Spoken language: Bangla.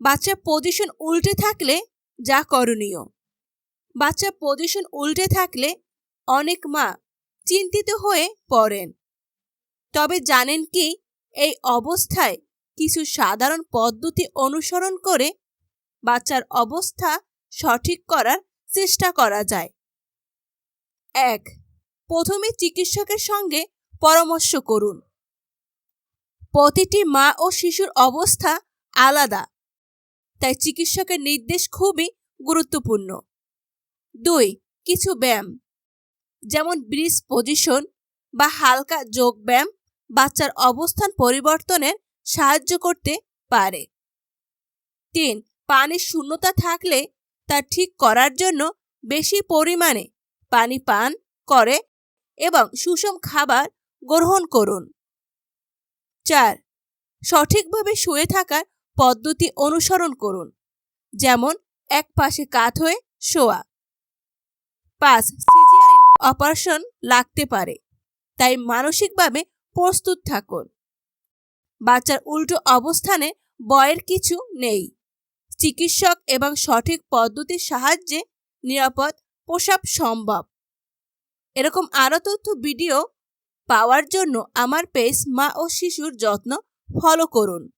বাচ্চার পজিশন উল্টে থাকলে যা করণীয়। বাচ্চা পজিশন উল্টে থাকলে অনেক মা চিন্তিত হয়ে পড়েন। তবে জানেন কি, এই অবস্থায় কিছু সাধারণ পদ্ধতি অনুসরণ করে বাচ্চার অবস্থা সঠিক করার চেষ্টা করা যায়। এক, প্রথমে চিকিৎসকের সঙ্গে পরামর্শ করুন। প্রতিটি মা ও শিশুর অবস্থা আলাদা। তাই চিকিৎসকের নির্দেশ খুবই গুরুত্বপূর্ণ। দুই, কিছু ব্যায়াম। যেমন ব্রিজ পজিশন বা হালকা যোগ ব্যায়াম বাচ্চার অবস্থান পরিবর্তনের সাহায্য করতে পারে। তিন, পানির শূন্যতা থাকলে তা ঠিক করার জন্য বেশি পরিমাণে পানি পান করে এবং সুষম খাবার গ্রহণ করুন। চার, সঠিকভাবে শুয়ে থাকার পদ্ধতি অনুসরণ করুন। যেমন, এক পাশে কাত হয়ে শোয়া। পাঁচ, সিজিআর অপারেশন লাগতে পারে, তাই মানসিকভাবে প্রস্তুত থাকুন। বাচ্চার উল্টো অবস্থানে বয়ের কিছু নেই। চিকিৎসক এবং সঠিক পদ্ধতির সাহায্যে নিরাপদ প্রসাব সম্ভব। এরকম আরও তথ্য ভিডিও পাওয়ার জন্য আমার পেজ মা ও শিশুর যত্ন ফলো করুন।